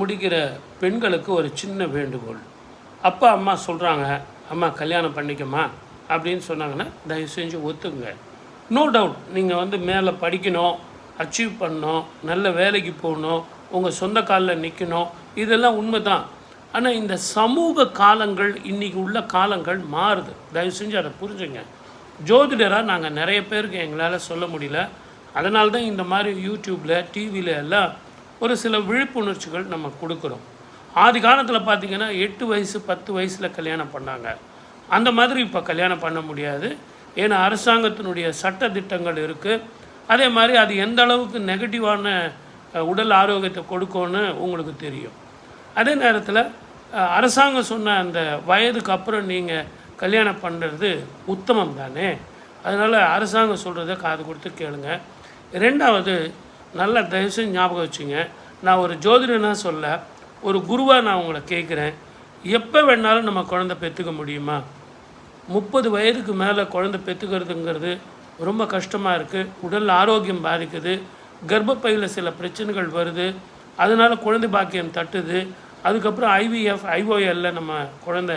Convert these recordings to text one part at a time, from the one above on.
முடிக்கிற பெண்களுக்கு ஒரு சின்ன வேண்டுகோள். அப்பா அம்மா சொல்கிறாங்க அம்மா கல்யாணம் பண்ணிக்கம்மா அப்படின்னு சொன்னாங்கன்னா தயவு செஞ்சு ஒத்துங்க. நோ டவுட் நீங்கள் வந்து மேலே படிக்கணும் அச்சீவ் பண்ணணும் நல்ல வேலைக்கு போகணும் உங்கள் சொந்த காலில் நிற்கணும் இதெல்லாம் உண்மை தான் ஆனால் இந்த சமூக காலங்கள் இன்றைக்கி உள்ள காலங்கள் மாறுது. தயவு செஞ்சு அதை புரிஞ்சுங்க. ஜோதிடராக நாங்கள் நிறைய பேருக்கு எங்களால் சொல்ல முடியல. அதனால தான் இந்த மாதிரி யூடியூப்பில் டிவியில் எல்லாம் ஒரு சில விழிப்புணர்ச்சிகள் நம்ம கொடுக்குறோம். ஆதி காலத்தில் பார்த்தீங்கன்னா எட்டு வயசு பத்து வயசில் கல்யாணம் பண்ணாங்க. அந்த மாதிரி இப்போ கல்யாணம் பண்ண முடியாது. ஏன்னா அரசாங்கத்தினுடைய சட்ட திட்டங்கள் இருக்குது அதே மாதிரி அது எந்த அளவுக்கு நெகட்டிவான உடல் ஆரோக்கியத்தை கொடுக்கும்னு உங்களுக்கு தெரியும். அதே நேரத்தில் அரசாங்கம் சொன்ன அந்த வயதுக்கு அப்புறம் நீங்கள் கல்யாணம் பண்ணுறது உத்தமம் தானே? அதனால் அரசாங்கம் சொல்கிறத காது கொடுத்து கேளுங்க. ரெண்டாவது நல்ல தயவுசெய்து ஞாபகம் வச்சுங்க. நான் ஒரு ஜோதிடனாக சொல்ல ஒரு குருவாக நான் உங்களை கேட்குறேன். எப்போ வேணாலும் நம்ம குழந்தை பெற்றுக்க முடியுமா? முப்பது வயதுக்கு மேலே குழந்தை பெற்றுக்கிறதுங்கிறது ரொம்ப கஷ்டமாக இருக்குது உடல் ஆரோக்கியம் பாதிக்குது. கர்ப்பப்பையில் சில பிரச்சனைகள் வருது. அதனால் குழந்தை பாக்கியம் தட்டுது. அதுக்கப்புறம் ஐவிஎஃப் ஐஓஎல்ல நம்ம குழந்தை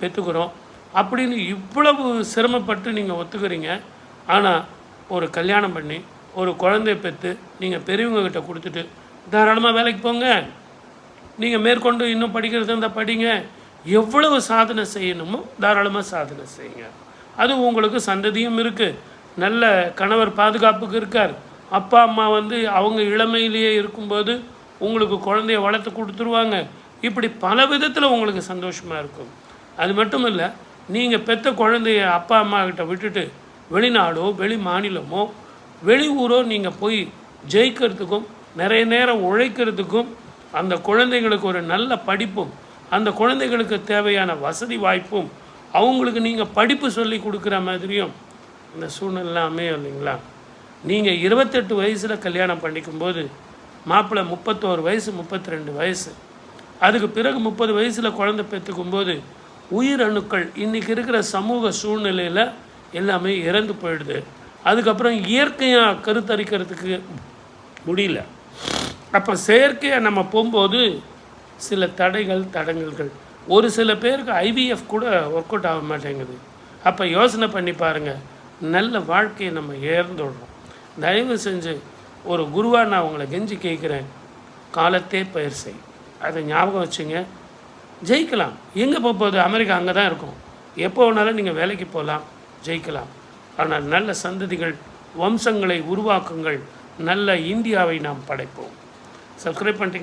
பெற்றுக்கிறோம். அப்படின்னு இவ்வளவு சிரமப்பட்டு நீங்கள் ஒத்துக்கிறீங்க. ஆனால் ஒரு கல்யாணம் பண்ணி ஒரு குழந்தைய பெற்று நீங்கள் பெரியவங்கக்கிட்ட கொடுத்துட்டு தாராளமாக வேலைக்கு போங்க. நீங்கள் மேற்கொண்டு இன்னும் படிக்கிறது இருந்தால் படிங்க. எவ்வளவு சாதனை செய்யணுமோ தாராளமாக சாதனை செய்யுங்க. அது உங்களுக்கு சந்ததியும் இருக்குது நல்ல கணவர் பாதுகாப்புக்கு இருக்கார். அப்பா அம்மா வந்து அவங்க இளமையிலேயே இருக்கும்போது உங்களுக்கு குழந்தைய வளர்த்து கொடுத்துருவாங்க. இப்படி பல விதத்தில் உங்களுக்கு சந்தோஷமாக இருக்கும். அது மட்டும் இல்லை நீங்கள் பெற்ற குழந்தைய அப்பா அம்மா கிட்ட விட்டுட்டு வெளிநாடோ வெளி மாநிலமோ வெளி ஊரோ நீங்கள் போய் ஜெயிக்கிறதுக்கும் நிறைய நேரம் உழைக்கிறதுக்கும் அந்த குழந்தைங்களுக்கு ஒரு நல்ல படிப்பும் அந்த குழந்தைகளுக்கு தேவையான வசதி வாய்ப்பும் அவங்களுக்கு நீங்கள் படிப்பு சொல்லி கொடுக்குற மாதிரியும் இந்த சூழ்நிலை அமையும் இல்லைங்களா? நீங்கள் இருபத்தெட்டு வயசில் கல்யாணம் பண்ணிக்கும்போது மாப்பிள்ளை முப்பத்தோரு வயசு முப்பத்தி ரெண்டு வயசு. அதுக்கு பிறகு முப்பது வயசில் குழந்தை பெற்றுக்கும்போது உயிரணுக்கள் இன்றைக்கி இருக்கிற சமூக சூழ்நிலையில் எல்லாமே இறந்து போயிடுது. அதுக்கப்புறம் இயற்கையாக கருத்தரிக்கிறதுக்கு முடியல. அப்போ செயற்கையாக நம்ம போகும்போது சில தடைகள் தடங்கல்கள். ஒரு சில பேருக்கு ஐவிஎஃப் கூட ஒர்க் அவுட் ஆக மாட்டேங்குது. அப்போ யோசனை பண்ணி பாருங்கள் நல்ல வாழ்க்கையை நம்ம ஏர்ந்துடுறோம். தயவு செஞ்சு ஒரு குருவாக நான் உங்களை கெஞ்சி கேட்குறேன். காலத்தே பயிர் செய். அதை ஞாபகம் வச்சுங்க. ஜெயிக்கலாம். எங்கே போக போகுது? அமெரிக்கா அங்கே தான் இருக்கும். எப்போ வேணாலும் நீங்கள் வேலைக்கு போகலாம் ஜெயிக்கலாம். ஆனால் நல்ல சந்ததிகள் வம்சங்களை உருவாக்குங்கள். நல்ல இந்தியாவை நாம் படைப்போம். சப்ஸ்கிரைப் பண்ணிட்டீங்க